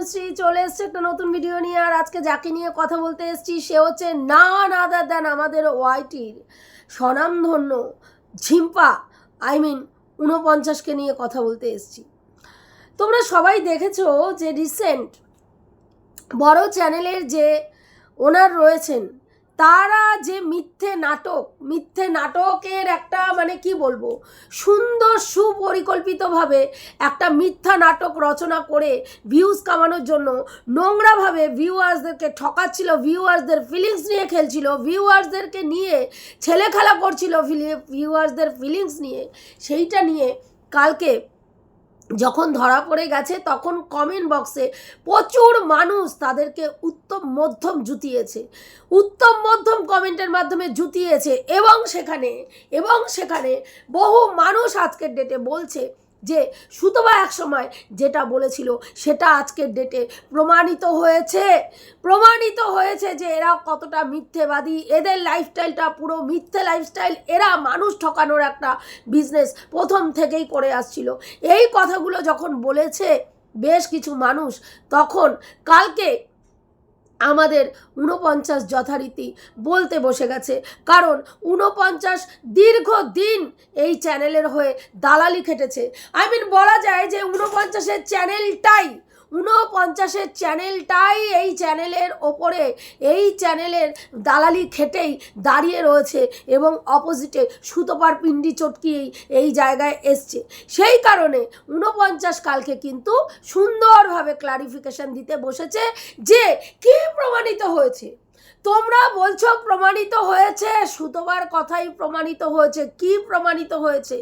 তনুশ্রী চলে এসছে একটা নতুন ভিডিও নিয়ে। আর আজকে যাকে নিয়ে কথা বলতে এসছি, সে হচ্ছে না আদার দেন আমাদের ওয়াইটির স্বনামধন্য ঝিম্পা আই মিন উনপঞ্চাশকে নিয়ে কথা বলতে এসছি। তোমরা সবাই দেখেছ যে রিসেন্ট বড় চ্যানেলের যে ওনার রয়েছেন তারা যে মিথ্যে নাটক, মিথ্যে নাটকের একটা মানে কি বলব, সুন্দর সুপরিকল্পিতভাবে একটা মিথ্যা নাটক রচনা করে ভিউজ কামানোর জন্য নোংরাভাবে ভিউয়ার্সদেরকে ঠকাচ্ছিল ভিউয়ার্সদের ফিলিংস নিয়ে খেলছিল ভিউয়ার্সদেরকে নিয়ে ছেলে খেলা করছিল ভিউয়ার্সদের ফিলিংস নিয়ে। সেইটা নিয়ে কালকে যখন ধরা পড়ে গেছে, তখন কমেন্ট বক্সে প্রচুর মানুষ তাদেরকে উত্তম মধ্যম জুতিয়েছে। উত্তম মধ্যম কমেন্টের মাধ্যমে জুতিয়েছে এবং সেখানে এবং সেখানে বহু মানুষ আজকের ডেটে বলছে যে সুতবা এক সময় যেটা বলেছিল, সেটা আজকের ডেটে প্রমাণিত হয়েছে। প্রমাণিত হয়েছে যে এরা কতটা মিথ্যেবাদী। এদের লাইফস্টাইলটা পুরো মিথ্যে লাইফস্টাইল এরা মানুষ ঠকানোর একটা বিজনেস প্রথম থেকেই করে আসছিল। এই কথাগুলো যখন বলেছে বেশ কিছু মানুষ, তখন কালকে আমাদের ঊনপঞ্চাশ যথারীতি বলতে বসে গেছে। কারণ ঊনপঞ্চাশ দীর্ঘদিন এই চ্যানেলের হয়ে দালালি খেটেছে। আই মিন বলা যায় যে ঊনপঞ্চাশের চ্যানেলটাই ঊনপঞ্চাশের চ্যানেলটাই এই চ্যানেলের ওপরে, এই চ্যানেলের দালালি খেটেই দাঁড়িয়ে রয়েছে এবং অপোজিটে সুতোপার পিন্ডি চটকিয়েই এই জায়গায় এসছে। সেই কারণে ঊনপঞ্চাশ কালকে কিন্তু সুন্দরভাবে ক্লারিফিকেশন দিতে বসেছে যে কি প্রমাণিত হয়েছে। তোমরা বলছো প্রমাণিত হয়েছে সুতোবার কথাই প্রমাণিত হয়েছে, কি প্রমাণিত হয়েছে?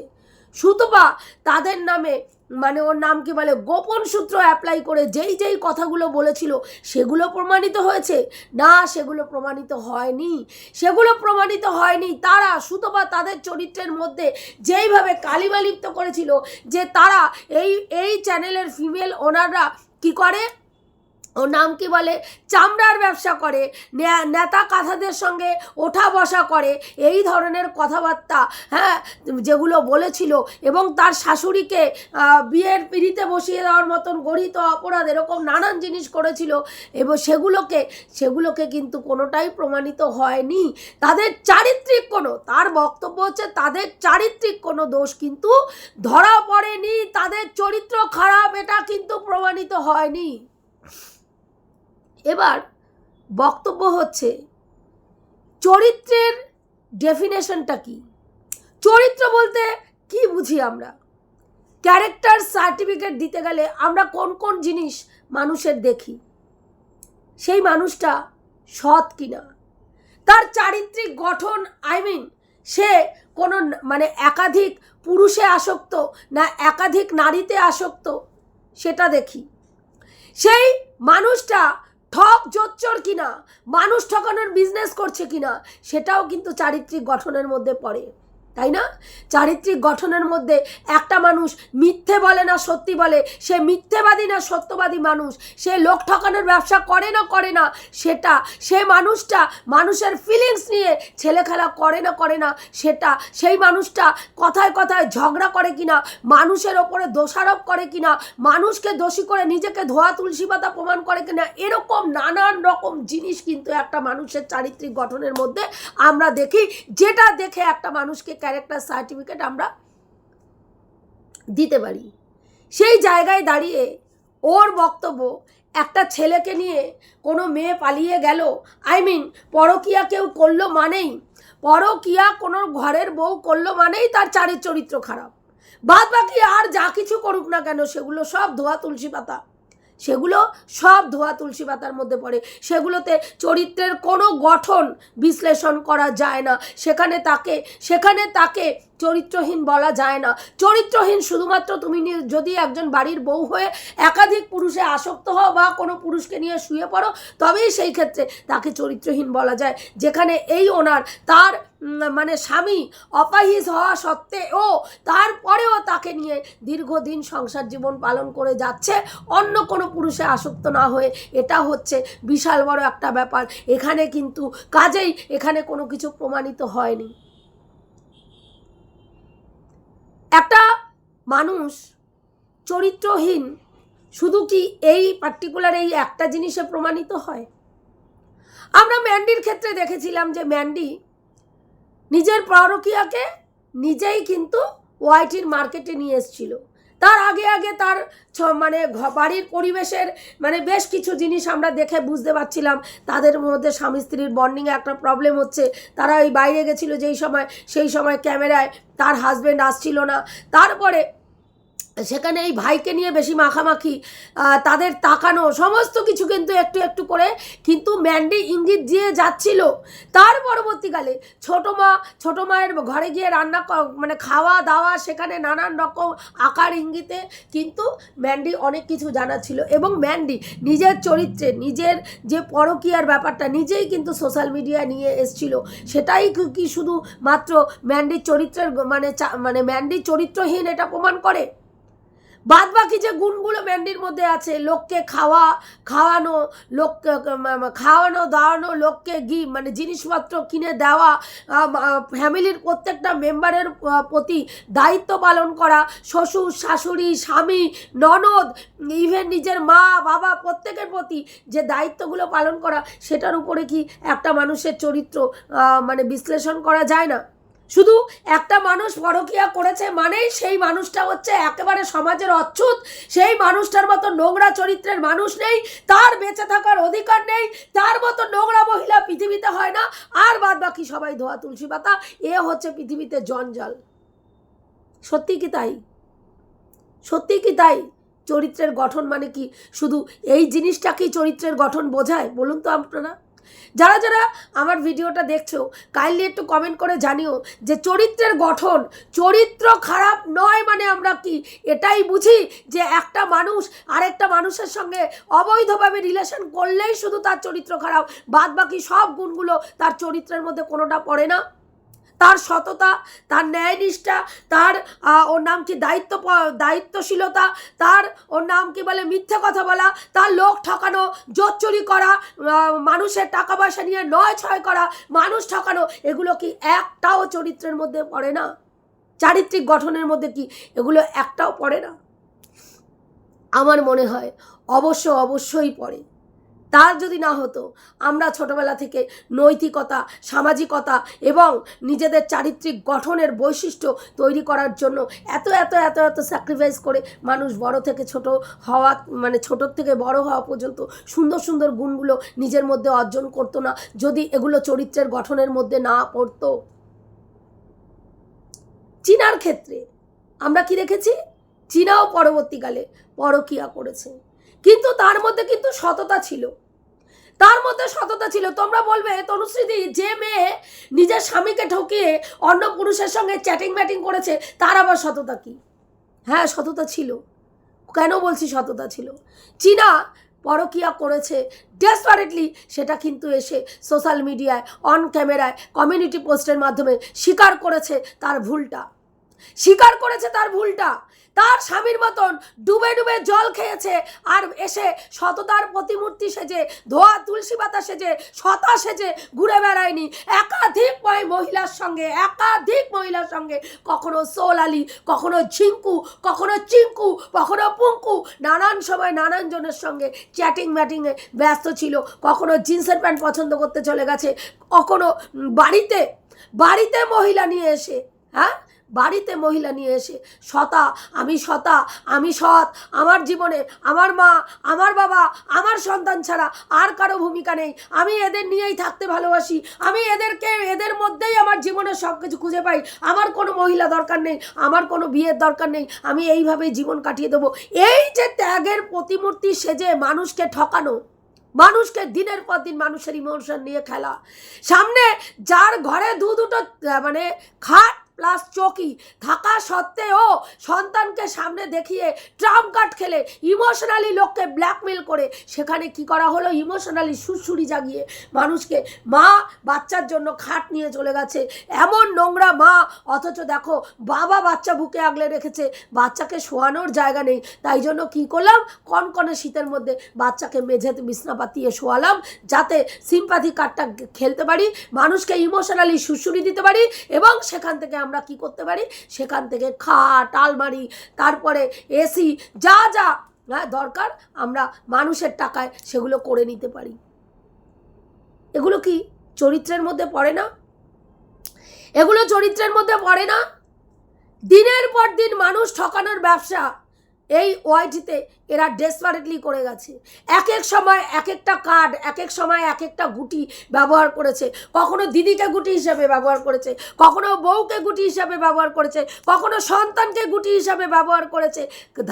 সুতপা তাদের নামে মানে ওর নাম কি বলে, গোপন সূত্র অ্যাপ্লাই করে যেই যেই কথাগুলো বলেছিল, সেগুলো প্রমাণিত হয়েছে? না, সেগুলো প্রমাণিত হয়নি। সেগুলো প্রমাণিত হয়নি। তারা, সুতপা তাদের চরিত্রের মধ্যে যেইভাবে কালিমালিপ্ত করেছিল, যে তারা এই এই চ্যানেলের ফিমেল ওনাররা কি করে? ও নাম কি বলে? চামড়ার ব্যবসা করে নেতা কাঁথাদের সঙ্গে ওঠা বসা করে, এই ধরনের কথাবার্তা হ্যাঁ যেগুলো বলেছিল এবং তার শাশুড়িকে বিয়ের পিড়িতে বসিয়ে দেওয়ার মতন গড়িত অপরাধ এরকম নানান জিনিস করেছিল এবং সেগুলোকে সেগুলোকে কিন্তু কোনোটাই প্রমাণিত হয়নি। তাদের চারিত্রিক কোনো, তার বক্তব্য হচ্ছে তাদের চারিত্রিক কোনো দোষ কিন্তু ধরা পড়েনি, তাদের চরিত্র খারাপ, এটা কিন্তু প্রমাণিত হয়নি। এবার বক্তব্য হচ্ছে চরিত্রের ডেফিনেশনটা কি? চরিত্র বলতে কি বুঝি আমরা? ক্যারেক্টার সার্টিফিকেট দিতে গেলে আমরা কোন কোন জিনিস মানুষের দেখি? সেই মানুষটা সৎ কিনা? তার চারিত্রিক গঠন আই মিন সে কোনো ন- মানে একাধিক পুরুষে আসক্ত না একাধিক নারীতে আসক্ত, সেটা দেখি। সেই মানুষটা ঠক জোচ্চর কিনা? মানুষ ঠকানোর বিজনেস করছে কিনা? সেটাও কিন্তু চারিত্রিক গঠনের মধ্যে পড়ে। তাই না? চারিত্রিক গঠনের মধ্যে একটা মানুষ মিথ্যে বলে না সত্যি বলে, সে মিথ্যেবাদী না সত্যবাদী মানুষ, সে লোক ঠকানোর ব্যবসা করে না করে না, সেটা সে মানুষটা মানুষের ফিলিংস নিয়ে ছেলে খেলা করে না করে না, সেটা সেই মানুষটা কথায় কথায় ঝগড়া করে কিনা, মানুষের ওপরে দোষারোপ করে কিনা, মানুষকে দোষী করে নিজেকে ধোয়া তুলসী পাতা প্রমাণ করে কিনা, এরকম নানান রকম জিনিস কিন্তু একটা মানুষের চারিত্রিক গঠনের মধ্যে আমরা দেখি, যেটা দেখে একটা মানুষকে ক্যারেক্টার সার্টিফিকেট আমরা দিতে পারি। সেই জায়গায় দাঁড়িয়ে ওর বক্তব্য, একটা ছেলেকে নিয়ে কোনো মেয়ে পালিয়ে গেল আই মিন পরকিয়া কেউ করল মানেই, পরকিয়া কোনো ঘরের বউ করল মানেই তার চারের চরিত্র খারাপ। বাদ বাকি আর যা কিছু করুক না কেন, সেগুলো সব ধোয়া তুলসী পাতা। সেগুলো সব ধোয়া তুলসী পাতার মধ্যে পড়ে। সেগুলোতে চরিত্রের কোনো গঠন বিশ্লেষণ করা যায় না। সেখানে তাকে সেখানে তাকে চরিত্রহীন বলা যায় না। চরিত্রহীন শুধুমাত্র তুমি যদি একজন বাড়ির বউ হয়ে একাধিক পুরুষে আসক্ত হও বা কোনো পুরুষকে নিয়ে শুয়ে পড়ো, তবেই সেই ক্ষেত্রে তাকে চরিত্রহীন বলা যায়। যেখানে এই ওনার তার মানে স্বামী অপাহিজ হওয়া সত্ত্বেও তারপরেও তাকে নিয়ে দীর্ঘদিন সংসার জীবন পালন করে যাচ্ছে, অন্য কোনো পুরুষে আসক্ত না হয়ে। এটা হচ্ছে বিশাল বড় একটা ব্যাপার। এখানে কিন্তু কাজেই এখানে কোনো কিছু প্রমাণিত হয়নি। একটা মানুষ চরিত্রহীন শুধু কি এই পার্টিকুলার এই একটা জিনিসে প্রমাণিত হয়? আমরা ম্যান্ডির ক্ষেত্রে দেখেছিলাম যে ম্যান্ডি নিজের পরকিয়াকে নিজেই কিন্তু ওয়াইটির মার্কেটে নিয়ে এসেছিল। তার আগে আগে তার মানে বাড়ির পরিবেশের মানে বেশ কিছু জিনিস আমরা দেখে বুঝতে পারছিলাম। তাদের মধ্যে স্বামী স্ত্রীর বন্ডিংয়ে একটা প্রবলেম হচ্ছে। তারা ওই বাইরে গেছিল যেই সময়, সেই সময় ক্যামেরায় তার হাজব্যান্ড আসছিল না। তারপরে সেখানে এই ভাইকে নিয়ে বেশি মাখামাখি তাদের তাকানো, সমস্ত কিছু কিন্তু একটু একটু করে কিন্তু ম্যান্ডি ইঙ্গিত দিয়ে যাচ্ছিল। তার পরবর্তীকালে ছোট মা, ছোট মায়ের ঘরে গিয়ে রান্না মানে খাওয়া দাওয়া, সেখানে নানান রকম আকার ইঙ্গিতে কিন্তু ম্যান্ডি অনেক কিছু জানা ছিল এবং ম্যান্ডি নিজের চরিত্রে, নিজের যে পরকীয়ার ব্যাপারটা নিজেই কিন্তু সোশ্যাল মিডিয়ায় নিয়ে এসছিল। সেটাই কি- শুধু মাত্র ম্যান্ডির চরিত্রের মানে মানে ম্যান্ডির চরিত্রহীন এটা প্রমাণ করে? বাদ বাকি যে গুণগুলো ম্যান্ডির মধ্যে আছে, লোককে খাওয়া, খাওয়ানো ম- খাওয়ানো, দাওয়ানো, লোককে গি মানে জিনিসপত্র কিনে দেওয়া ফ্যামিলির প্রত্যেকটা মেম্বারের প্রতি দায়িত্ব পালন করা, শ্বশুর, শাশুড়ি, স্বামী, ননদ ইভেন নিজের মা, বাবা, প্রত্যেকের প্রতি যে দায়িত্বগুলো পালন করা, সেটার উপরে কি একটা মানুষের চরিত্র মানে বিশ্লেষণ করা যায় না? শুধু একটা মানুষ পরকিয়া করেছে মানেই সেই মানুষটা হচ্ছে একেবারে সমাজের অচ্ছুত সেই মানুষটার মতো নোংরা চরিত্রের মানুষ নেই, তার বেঁচে থাকার অধিকার নেই, তার মতো নোংরা মহিলা পৃথিবীতে হয় না, আর বাদ বাকি সবাই ধোয়া তুলসী পাতা, এ হচ্ছে পৃথিবীতে জঞ্জাল। সত্যি কি তাই? সত্যি কি তাই? চরিত্রের গঠন মানে কি? শুধু এই জিনিসটাকেই চরিত্রের গঠন বোঝায়? বলুন তো আপনারা। যারা যারা আমার ভিডিওটা দেখছ কাইন্ডলি একটু কমেন্ট করে জানিও যে চরিত্রের গঠন, চরিত্র খারাপ নয় মানে আমরা কি? এটাই বুঝি যে একটা মানুষ আরেকটা মানুষের সঙ্গে অবৈধভাবে রিলেশন করলেই শুধু তার চরিত্র খারাপ বাদ বাকি সব গুণগুলো তার চরিত্রের মধ্যে কোনোটা পড়ে না। তার সততা, তার ন্যায়নিষ্ঠা তার ওর নাম কি দায়িত্ব দায়িত্বশীলতা, তার, ওর নাম কি বলে মিথ্যে কথা বলা, তার লোক ঠকানো, জোর চুরি করা মানুষের টাকা পয়সা নিয়ে নয় ছয় করা, মানুষ ঠকানো, এগুলো কি একটাও চরিত্রের মধ্যে পড়ে না? চারিত্রিক গঠনের মধ্যে কি এগুলো একটাও পড়ে না? আমার মনে হয় অবশ্য অবশ্যই পড়ে। তার যদি না হতো, আমরা ছোটবেলা থেকে নৈতিকতা, সামাজিকতা এবং নিজেদের চারিত্রিক গঠনের বৈশিষ্ট্য তৈরি করার জন্য এত এত এত এত স্যাক্রিফাইস করে মানুষ বড় থেকে ছোট হওয়া মানে ছোটোর থেকে বড় হওয়া পর্যন্ত সুন্দর সুন্দর গুণগুলো নিজের মধ্যে অর্জন করতো না। যদি এগুলো চরিত্রের গঠনের মধ্যে না পড়তো। চীনার ক্ষেত্রে আমরা কি দেখেছি? চীনাও পরবর্তীকালে পরকিয়া করেছে। কিন্তু তার মধ্যে কিন্তু সততা ছিল। তার মধ্যে সততা ছিল। তোমরা বলবে তনুশ্রীদি যে মেয়ে নিজের স্বামীকে ঠকিয়ে অন্য পুরুষের সঙ্গে চ্যাটিং ম্যাটিং করেছে, তার আবার সততা কি? হ্যাঁ সততা ছিল। কেন বলছি সততা ছিল? চীনা পরকিয়া করেছে। ডেসপারেটলি সেটা কিন্তু এসে সোশ্যাল মিডিয়ায় অন ক্যামেরায় কমিউনিটি পোস্টের মাধ্যমে স্বীকার করেছে তার ভুলটা। স্বীকার করেছে তার ভুলটা। তার স্বামীর মতন ডুবে ডুবে জল খেয়েছে আর এসে সততার প্রতিমূর্তি সেজে, ধোয়া তুলসী পাতা সেজে, সতা সেজে ঘুরে বেড়ায়নি। একাধিক মহিলার সঙ্গে, একাধিক মহিলার সঙ্গে, কখনো সোল আলী, কখনো ঝিঙ্কু, কখনো চিঙ্কু, কখনো পুঙ্কু, নানান সময় নানান জনের সঙ্গে চ্যাটিং ম্যাটিংয়ে ব্যস্ত ছিল, কখনো জিন্সের প্যান্ট পছন্দ করতে চলে গেছে, কখনো বাড়িতে বাড়িতে মহিলা নিয়ে এসে হ্যাঁ? বাড়িতে মহিলা নিয়ে এসে, সতা, আমি সতা, আমি সৎ, আমার জীবনে, আমার মা, আমার বাবা, আমার সন্তান ছাড়া আর কারও ভূমিকা নেই। আমি এদের নিয়েই থাকতে ভালোবাসি। আমি এদেরকে, এদের মধ্যেই আমার জীবনের সব কিছু খুঁজে পাই। আমার কোনো মহিলা দরকার নেই, আমার কোনো বিয়ের দরকার নেই। আমি এইভাবেই জীবন কাটিয়ে দেবো। এই যে ত্যাগের প্রতিমূর্তি সেজে মানুষকে ঠকানো, মানুষকে দিনের পর দিন মানুষের ইমোশন নিয়ে খেলা। সামনে যার ঘরে দু দুটো মানে খাট প্লাস চকি। থাকা সত্ত্বেও সন্তানকে সামনে দেখিয়ে ট্রাম কার্ড খেলে ইমোশনালি লোককে ব্ল্যাকমেল করে। সেখানে কি করা হলো? ইমোশনালি সুরসুরি জাগিয়ে মানুষকে মা বাচ্চার জন্য খাট নিয়ে চলে গেছে। এমন নোংরা মা। অথচ দেখো, বাবা বাচ্চা বুকে আগলে রেখেছে। বাচ্চাকে শোয়ানোর জায়গা নেই। তাই জন্য কি করলাম? কনকনে শীতের মধ্যে বাচ্চাকে মেঝেতে বিছনা পাতিয়ে শোয়ালাম যাতে সিম্পাথি কার্ডটা খেলতে পারি, মানুষকে ইমোশনালি সুসুরি দিতে পারি এবং সেখান থেকে আমরা কি করতে পারি? সেখান থেকে খাট, আলমারি, তারপরে এসি যা যা হ্যাঁ দরকার, আমরা মানুষের টাকায় সেগুলো করে নিতে পারি। এগুলো কি চরিত্রের মধ্যে পড়ে না? এগুলো চরিত্রের মধ্যে পড়ে না? দিনের পর দিন মানুষ ঠকানোর ব্যবসা এই ওয়াইটিতে এরা ডেসপারেটলি করে গেছে। এক এক সময় এক একটা কার্ড এক এক সময় এক একটা গুটি ব্যবহার করেছে। কখনো দিদিকে গুটি হিসাবে ব্যবহার করেছে, কখনো বউকে গুটি হিসাবে ব্যবহার করেছে, কখনো সন্তানকে গুটি হিসাবে ব্যবহার করেছে।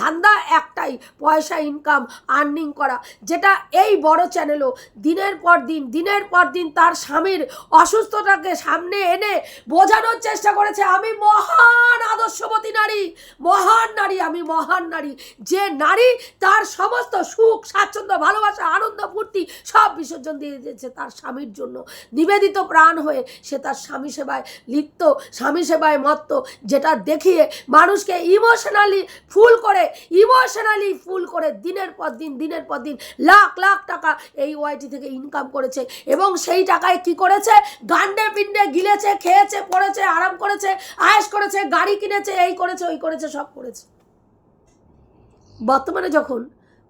ধান্দা একটাই, পয়সা ইনকাম আর্নিং করা, যেটা এই বড় চ্যানেলও দিনের পর দিন, দিনের পর দিন তার স্বামীর অসুস্থতাকে সামনে এনে বোঝানোর চেষ্টা করেছে, আমি মহান আদর্শবতী নারী, মহান নারী, আমি মহান নারী। যে নারী তার সমস্ত সুখ, স্বাচ্ছন্দ্য, ভালোবাসা, আনন্দ, ফুর্তি সব বিসর্জন দিয়ে দিয়েছে তার স্বামীর জন্য। নিবেদিত প্রাণ হয়ে সে তার স্বামী সেবায় লিপ্ত, স্বামী সেবায় মত্ত, যেটা দেখিয়ে মানুষকে ইমোশনালি ফুল করে ইমোশনালি ফুল করে দিনের পর দিন, দিনের পর দিন লাখ লাখ টাকা এই ওয়াইটি থেকে ইনকাম করেছে এবং সেই টাকায় কি করেছে? গান্ডে পিণ্ডে গিলেছে, খেয়েছে, পড়েছে, আরাম করেছে, আয়েস করেছে, গাড়ি কিনেছে, এই করেছে, ওই করেছে, সব করেছে। বর্তমানে যখন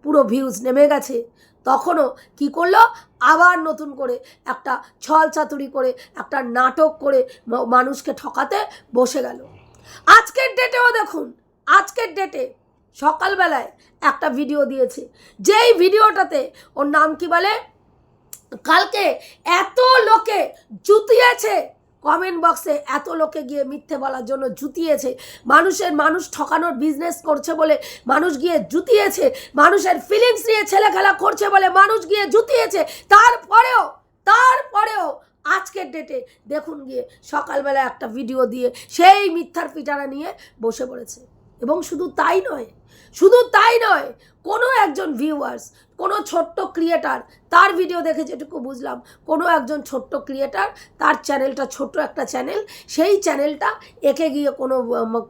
পুরো ভিউজ নেমে গেছে, তখনও কি করল? আবার নতুন করে একটা ছল চাতুরি করে, একটা নাটক করে মানুষকে ঠকাতে বসে গেল। আজকের ডেটেও দেখুন, আজকের ডেটে সকালবেলায় একটা ভিডিও দিয়েছে। যেই ভিডিওটাতে ওর নাম কি বলে? কালকে এত লোকে জুতিয়েছে কমেন্ট বক্সে এত লোকে গিয়ে মিথ্যে বলার জন্য জুতিয়েছে। মানুষের মানুষ ঠকানোর বিজনেস করছে বলে মানুষ গিয়ে জুতিয়েছে। মানুষের ফিলিংস নিয়ে ছেলে খেলা করছে বলে মানুষ গিয়ে জুতিয়েছে। তারপরেও তারপরেও আজকের ডেটে দেখুন গিয়ে সকালবেলা একটা ভিডিও দিয়ে সেই মিথ্যার পিটারা নিয়ে বসে পড়েছে। এবং শুধু তাই নয়, শুধু তাই নয়, কোনো একজন ভিউয়ার্স কোনো ছোট্ট ক্রিয়েটার তার ভিডিও দেখে যেটুকু বুঝলাম, কোনো একজন ছোট্ট ক্রিয়েটার তার চ্যানেলটা ছোট্ট একটা চ্যানেল সেই চ্যানেলটা একে গিয়ে কোনো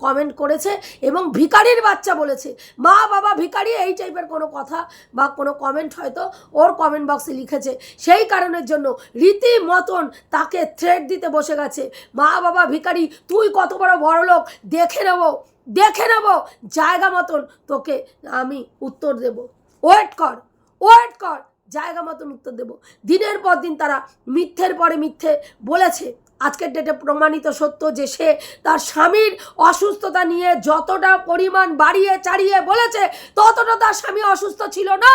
কমেন্ট করেছে এবং ভিকারির বাচ্চা বলেছে, মা বাবা ভিখারি এই টাইপের কোনো কথা বা কোনো কমেন্ট হয়তো ওর কমেন্ট বক্সে লিখেছে। সেই কারণের জন্য রীতি মতন তাকে থ্রেড দিতে বসে গেছে, মা বাবা ভিখারি তুই কত বড় বড় লোক দেখে নেব, দেখে নেব, জায়গা মতন তোকে আমি উত্তর দেব। ওয়েট কর। ওয়েট কর? জায়গা মতন উত্তর দেব। দিনের পর দিন তারা মিথ্যের পরে মিথ্যে বলেছে। আজকের ডেটে প্রমাণিত সত্য যে সে তার স্বামীর অসুস্থতা নিয়ে যতটা পরিমাণ বাড়িয়ে চাড়িয়ে বলেছে, ততটা তার স্বামী অসুস্থ ছিল না।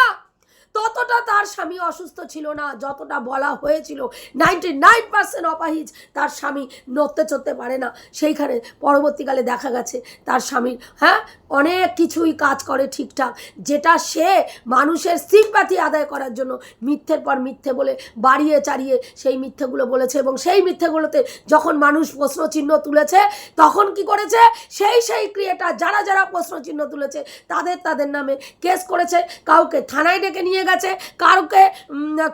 ততটা তার স্বামী অসুস্থ ছিল না, যতটা বলা হয়েছিল। নাইনটি নাইন পার্সেন্ট অপাহিজ তার স্বামী নড়তে চড়তে পারে না। সেইখানে পরবর্তীকালে দেখা গেছে তার স্বামীর হ্যাঁ? অনেক কিছুই কাজ করে ঠিকঠাক, যেটা সে মানুষের সিম্প্যাথি আদায় করার জন্য মিথ্যের পর মিথ্যে বলে বাড়িয়ে চাড়িয়ে সেই মিথ্যেগুলো বলেছে এবং সেই মিথ্যেগুলোতে যখন মানুষ প্রশ্নচিহ্ন তুলেছে, তখন কি করেছে? সেই সেই ক্রিয়েটার যারা যারা প্রশ্নচিহ্ন তুলেছে, তাদের তাদের নামে কেস করেছে, কাউকে থানায় ডেকে নিয়ে গেছে, কাউকে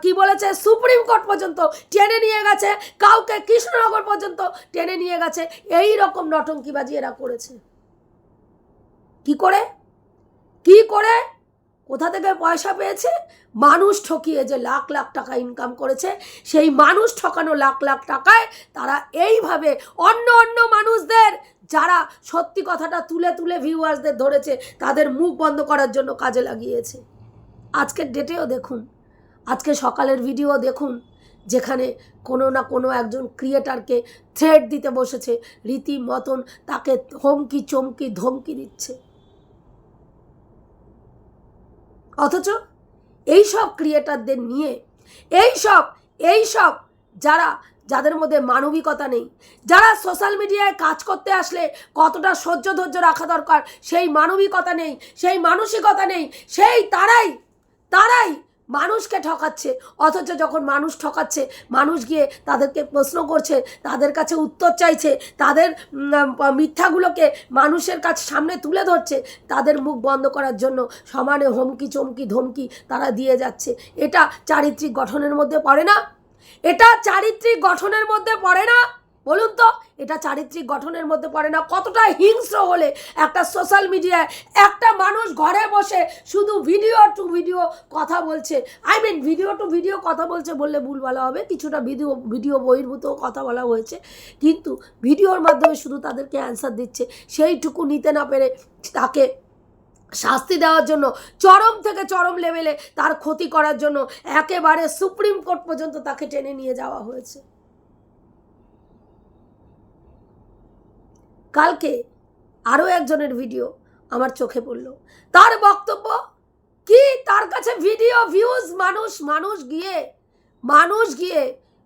কি বলেছে? সুপ্রিম কোর্ট পর্যন্ত টেনে নিয়ে গেছে, কাউকে কৃষ্ণনগর পর্যন্ত টেনে নিয়ে গেছে, এই রকম নটঙ্কিবাজি এরা করেছে। কি করে? কি করে? কোথা থেকে পয়সা পেয়েছে? মানুষ ঠকিয়ে যে লাখ লাখ টাকা ইনকাম করেছে, সেই মানুষ ঠকানো লাখ লাখ টাকায় তারা এইভাবে অন্য অন্য মানুষদের, যারা সত্যি কথাটা তুলে তুলে ভিউয়ার্সদের ধরেছে, তাদের মুখ বন্ধ করার জন্য কাজে লাগিয়েছে। আজকের ডেটেও দেখুন, আজকে সকালের ভিডিও দেখুন, যেখানে কোনো না কোনো একজন ক্রিয়েটারকে থ্রেড দিতে বসেছে রীতি মতন তাকে হুমকি চমকি ধমকি দিচ্ছে। অথচ এই সব ক্রিয়েটারদের নিয়ে, এই সব এই সব যারা, যাদের মধ্যে মানবিকতা নেই, যারা সোশ্যাল মিডিয়ায় কাজ করতে আসলে কতটা সহ্য ধৈর্য রাখা দরকার, সেই মানবিকতা নেই, সেই মানসিকতা নেই, সেই তারাই তারাই মানুষকে ঠকাচ্ছে। অথচ যখন মানুষ ঠকাচ্ছে, মানুষ গিয়ে তাদেরকে প্রশ্ন করছে, তাদের কাছে উত্তর চাইছে, তাদের মিথ্যাগুলোকে মানুষের কাছে সামনে তুলে ধরছে, তাদের মুখ বন্ধ করার জন্য সমানে হুমকি চমকি ধমকি তারা দিয়ে যাচ্ছে। এটা চারিত্রিক গঠনের মধ্যে পড়ে না? এটা চারিত্রিক গঠনের মধ্যে পড়ে না? বলুন তো, এটা চারিত্রিক গঠনের মধ্যে পড়ে না। কতটা হিংস্র হলে একটা সোশ্যাল মিডিয়ায় একটা মানুষ ঘরে বসে শুধু ভিডিও টু ভিডিও কথা বলছে। I mean video to video কথা বলছে বললে ভুল বলা হবে। কিছুটা ভিডিও ভিডিও বহির্ভূত কথা বলা হয়েছে। কিন্তু ভিডিওর মাধ্যমে শুধু তাদেরকে অ্যান্সার দিচ্ছে। সেইটুকু নিতে না পেরে তাকে শাস্তি দেওয়ার জন্য, চরম থেকে চরম লেভেলে তার ক্ষতি করার জন্য একেবারে সুপ্রিম কোর্ট পর্যন্ত তাকে টেনে নিয়ে যাওয়া হয়েছে। কালকে আরও একজনের ভিডিও আমার চোখে পড়ল। তার বক্তব্য, কি? তার কাছে ভিডিও ভিউজ মানুষ মানুষ গিয়ে মানুষ গিয়ে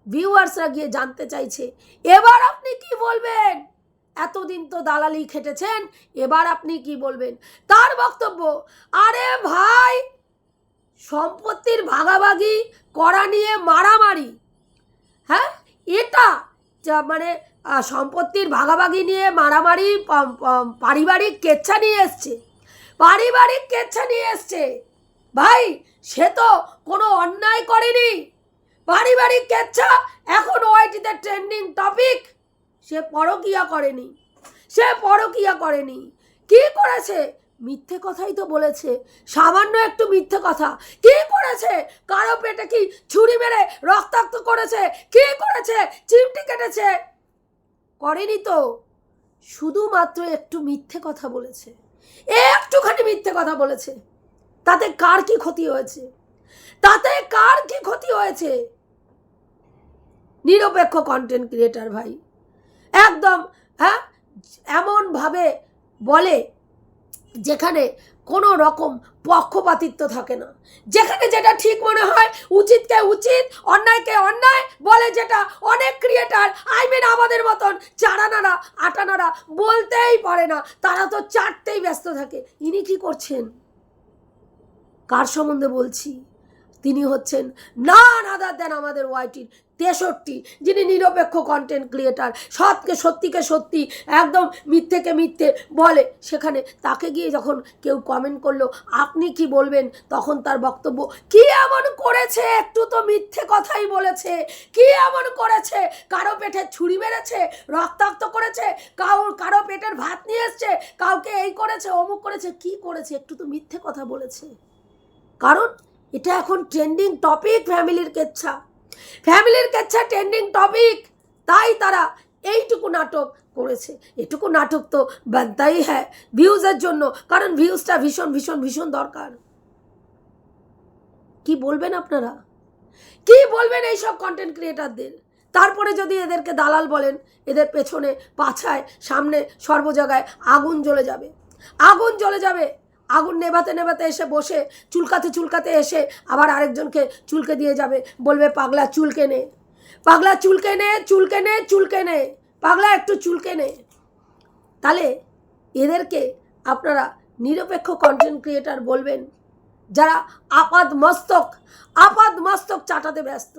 ভিউয়ার্সরা গিয়ে জানতে চাইছে। এবার আপনি কি বলবেন? এতদিন তো দালালি খেটেছেন, এবার আপনি কি বলবেন? তার বক্তব্য, আরে ভাই, সম্পত্তির ভাগাভাগি, করা নিয়ে মারামারি। হ্যাঁ? এটা মানে সম্পত্তির ভাগাভাগি নিয়ে মারামারি পারিবারিক কেচ্ছা নিয়ে এসছে। পারিবারিক কেচ্ছা নিয়ে এসছে। ভাই, সে তো কোনো অন্যায় করেনি। পারিবারিক কেচ্ছা এখন ওয়াইটিতে ট্রেন্ডিং টপিক সে পরকিয়া করেনি। সে পরকিয়া করেনি। কি করেছে? মিথ্যে কথাই তো বলেছে। সামান্য একটু মিথ্যে কথা। কি করেছে? কারও পেটে কি ছুরি মেরে রক্তাক্ত করেছে? কি করেছে? চিমটি কেটেছে? করেনি তো। শুধুমাত্র একটু মিথ্যে কথা বলেছে। একটুখানি মিথ্যে কথা বলেছে। তাতে কার কি ক্ষতি হয়েছে? তাতে কার কি ক্ষতি হয়েছে? নিরপেক্ষ কন্টেন্ট ক্রিয়েটার ভাই। একদম হ্যাঁ? এমনভাবে বলে যেখানে কোনো রকম পক্ষপাতিত্ব থাকে না। যেখানে যেটা ঠিক মনে হয় উচিতকে উচিত, অন্যায়কে অন্যায়, বলে যেটা অনেক ক্রিয়েটার আই মিন আমাদের মতন চারানারা, আটানারা বলতেই পারে না। তারা তো চারতেই ব্যস্ত থাকে। ইনি কি করছেন? কার সম্বন্ধে বলছি? তিনি হচ্ছেন না আদার দেন আমাদের ওয়াইটির তেষট্টি, যিনি নিরপেক্ষ কন্টেন্ট ক্রিয়েটার সৎকে সত্যিকে সত্যি, একদম মিথ্যেকে মিথ্যে বলে। সেখানে তাকে গিয়ে যখন কেউ কমেন্ট করল, আপনি কি বলবেন? তখন তার বক্তব্য, কি এমন করেছে? একটু তো মিথ্যে কথাই বলেছে। কি এমন করেছে? কারও পেটে ছুরি মেরেছে? রক্তাক্ত করেছে? কাউ, কারও পেটের ভাত নিয়ে এসছে? কাউকে এই করেছে, অমুক করেছে, কি করেছে? একটু তো মিথ্যে কথা বলেছে। কারণ এটা এখন ট্রেন্ডিং টপিক ফ্যামিলির কেচ্ছা। ফ্যামিলির কেচ্ছা ট্রেন্ডিং টপিক তাই তারা এইটুকু নাটক করেছে। এটুকু নাটক তো বানতাই হ্যাঁ ভিউজের জন্য, কারণ ভিউজটা ভীষণ ভীষণ ভীষণ দরকার। কি বলবেন আপনারা? কি বলবেন এইসব কন্টেন্ট ক্রিয়েটারদের তারপরে যদি এদেরকে দালাল বলেন, এদের পেছনে, পাছায়, সামনে সর্ব জায়গায় আগুন জ্বলে যাবে। আগুন জ্বলে যাবে আগুন নেভাতে নেভাতে এসে বসে, চুলকাতে চুলকাতে এসে আবার আরেকজনকে চুলকে দিয়ে যাবে। বলবে, পাগলা, চুলকে নে। পাগলা, চুলকে নে চুলকে নে চুলকে নে। পাগলা, একটু চুলকে নে। তাহলে এদেরকে আপনারা নিরপেক্ষ কন্টেন্ট ক্রিয়েটার বলবেন, যারা আপাদ মস্তক আপাদ মস্তক চাটাতে ব্যস্ত।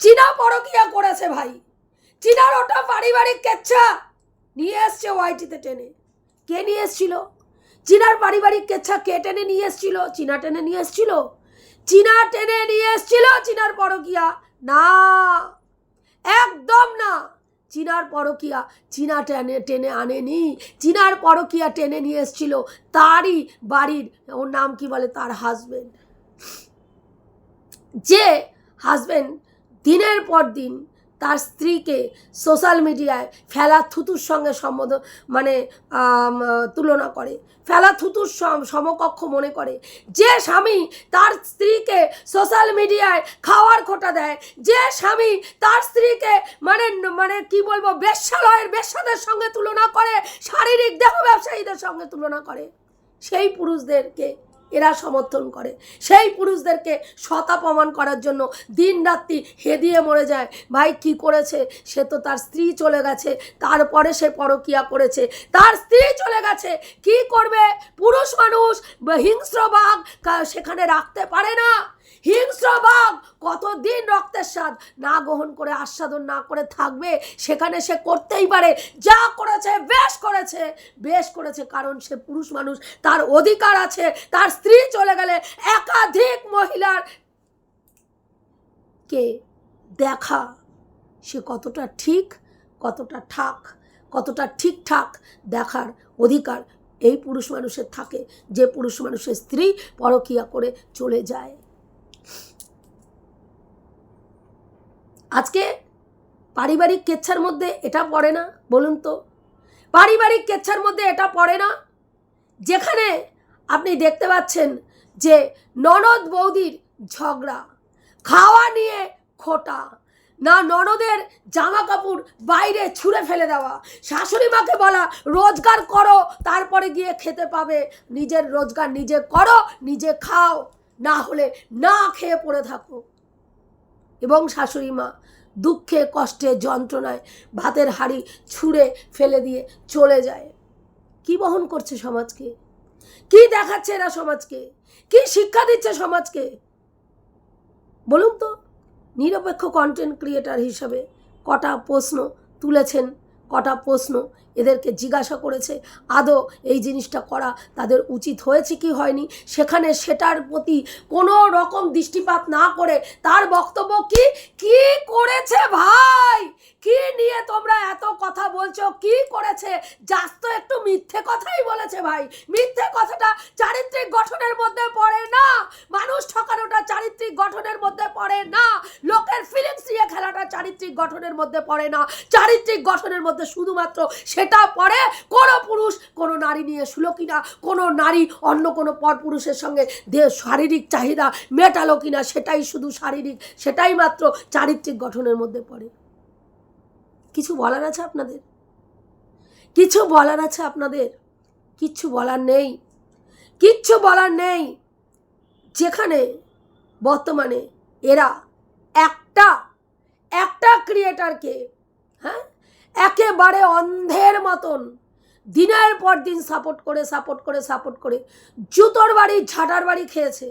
চীনা পরকিয়া করেছে ভাই। চীনার ওটা পারিবারিক কেচ্ছা। নিয়ে এসছে ওয়াইটিতে টেনে। কে নিয়ে এসছিল? চীনার পারিবারিক কেচ্ছা কে টেনে নিয়ে এসছিল? চীনা টেনে নিয়ে এসছিল? চীনা টেনে নিয়ে এসছিল চীনার পরকিয়া? না, একদম না। চীনার পরকিয়া, চীনা টেনে টেনে আনেনি। চীনার পরকিয়া টেনে নিয়ে এসছিল তারই বাড়ির, ওর নাম কি বলে? তার হাজবেন্ড যে হাজবেন্ড দিনের পর দিন তার স্ত্রীকে সোশ্যাল মিডিয়ায় ফেলা থুতুর সঙ্গে সম্বোধন মানে তুলনা করে। ফেলা থুতুর সম- সমকক্ষ মনে করে। যে স্বামী তার স্ত্রীকে সোশ্যাল মিডিয়ায় খাওয়ার খোটা দেয়, যে স্বামী তার স্ত্রীকে মানে মানে কি বলব, বেশ্যালয়ের বেশ্যাদের সঙ্গে তুলনা করে, শারীরিক দেহ ব্যবসায়ীদের সঙ্গে তুলনা করে, সেই পুরুষদেরকে এরা সমর্থন করে। সেই পুরুষদেরকে সতা প্রমাণ করার জন্য দিন রাত্রি হেদিয়ে মরে যায়। ভাই, কি করেছে? সে তো তার স্ত্রী চলে গেছে। তারপরে সে পরকিয়া করেছে। তার স্ত্রী চলে গেছে। কি করবে? পুরুষ মানুষ হিংস্র বাঘ সেখানে রাখতে পারে না। হিংস্র বাঘ কতদিন রক্তের স্বাদ না গ্রহণ করে, আস্বাদন না করে থাকবে, সেখানে সে করতেই পারে। যা করেছে, বেশ করেছে বেশ করেছে, কারণ সে পুরুষ মানুষ, তার অধিকার আছে, তার স্ত্রী চলে গেলে একাধিক মহিলার কে দেখা, সে কতটা ঠিক, কতটা ঠাক, কতটা ঠিকঠাক দেখার অধিকার এই পুরুষ মানুষের থাকে। যে পুরুষ মানুষের স্ত্রী পরকিয়া করে চলে যায়। আজকে পারিবারিক কেচ্ছার মধ্যে এটা পড়ে না, বলুন তো। পারিবারিক কেচ্ছার মধ্যে এটা পড়ে না, যেখানে আপনি দেখতে পাচ্ছেন যে ননদ বৌদির ঝগড়া, খাওয়া নিয়ে খোটা, না ননদের জামা কাপড় বাইরে ছুঁড়ে ফেলে দেওয়া, শাশুড়ি মাকে বলা, রোজগার করো, তারপরে গিয়ে খেতে পাবে, নিজের রোজগার নিজে করো, নিজে খাও, না হলে না খেয়ে পড়ে থাকো। এবং শাশুড়ি মা দুঃখে, কষ্টে, যন্ত্রণায় ভাতের হাঁড়ি ছুঁড়ে ফেলে দিয়ে চলে যায়। কি বহন করছে সমাজকে? কি দেখাচ্ছে এরা সমাজকে? কি শিক্ষা দিচ্ছে সমাজকে? বলুন তো, নিরপেক্ষ কন্টেন্ট ক্রিয়েটার হিসাবে কটা প্রশ্ন তুলেছেন, কটা প্রশ্ন এদেরকে জিজ্ঞাসা করেছে, আদৌ এই জিনিসটা করা তাদের উচিত হয়েছে কি হয়নি? সেখানে সেটার প্রতি কোনো রকম দৃষ্টিপাত না করে তার বক্তব্য কি? কি করেছে ভাই? কি নিয়ে তোমরা এত কথা বলছো? কি করেছে? জাস্ত তো একটু মিথ্যে কথাই বলেছে ভাই। মিথ্যে কথাটা চারিত্রিক গঠনের মধ্যে পড়ে না। মানুষ ঠকানোটা চারিত্রিক গঠনের মধ্যে পড়ে না। লোকের ফিলিংস নিয়ে খেলাটা চারিত্রিক গঠনের মধ্যে পড়ে না। চারিত্রিক গঠনের মধ্যে শুধুমাত্র সেটা পড়ে কোনো পুরুষ, কোনো নারী নিয়ে শুলো কিনা, কোনো নারী অন্য কোনো পরপুরুষের সঙ্গে দেহ শারীরিক চাহিদা মেটালো কিনা, সেটাই শুধু শারীরিক, সেটাই মাত্র চারিত্রিক গঠনের মধ্যে পড়ে। কিছু বলার আছে আপনাদের? কিছু বলার আছে আপনাদের? কিচ্ছু বলার নেই। কিচ্ছু বলার নেই। যেখানে বর্তমানে এরা একটা একটা ক্রিয়েটারকে হ্যাঁ? একেবারে অন্ধের মতন। দিনের পর দিন সাপোর্ট করে সাপোর্ট করে সাপোর্ট করে জুতোর বাড়ি, ঝাঁটার বাড়ি খেয়েছে।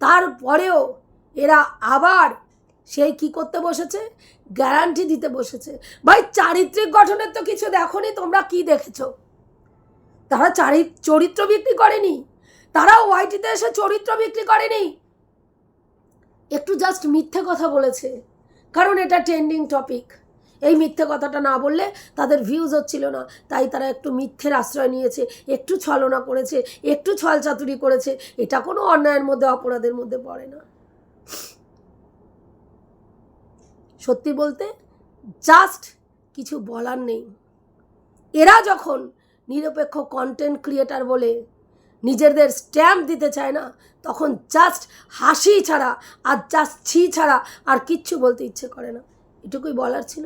তারপরেও এরা আবার সেই কি করতে বসেছে? গ্যারান্টি দিতে বসেছে। ভাই, চারিত্রিক গঠনের তো কিছু দেখোনি, তোমরা কি দেখেছ? তারা চারি, চরিত্র বিক্রি করেনি। তারা ওয়াইটিতে এসে চরিত্র বিক্রি করেনি। একটু জাস্ট মিথ্যে কথা বলেছে, কারণ এটা ট্রেন্ডিং টপিক এই মিথ্যে কথাটা না বললে তাদের ভিউজ হচ্ছিল না। তাই তারা একটু মিথ্যের আশ্রয় নিয়েছে, একটু ছলনা করেছে, একটু ছলচাতুরি করেছে। এটা কোনো অন্যায়ের মধ্যে, অপরাধের মধ্যে পড়ে না। সত্যি বলতে জাস্ট কিছু বলার নেই। এরা যখন নিরপেক্ষ কন্টেন্ট ক্রিয়েটার বলে নিজেদের স্ট্যাম্প দিতে চায় না, তখন জাস্ট হাসি ছাড়া আর জাস্ট ছি ছাড়া আর কিচ্ছু বলতে ইচ্ছে করে না। এটুকুই বলার ছিল।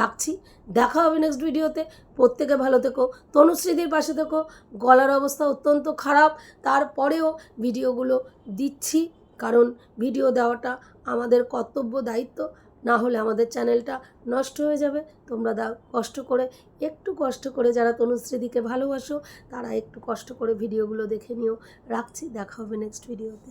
রাখছি। দেখা হবে নেক্সট ভিডিওতে প্রত্যেকে ভালো থেকো। তনুশ্রীদির পাশে থেকো। গলার অবস্থা অত্যন্ত খারাপ। তারপরেও ভিডিওগুলো দিচ্ছি। কারণ ভিডিও দেওয়াটা আমাদের কর্তব্য, দায়িত্ব। না হলে আমাদের চ্যানেলটা নষ্ট হয়ে যাবে। তোমরা দা কষ্ট করে, একটু কষ্ট করে যারা তনুশ্রীদিকে ভালোবাসো, তারা একটু কষ্ট করে ভিডিওগুলো দেখে নিও। রাখছি। দেখা হবে নেক্সট ভিডিওতে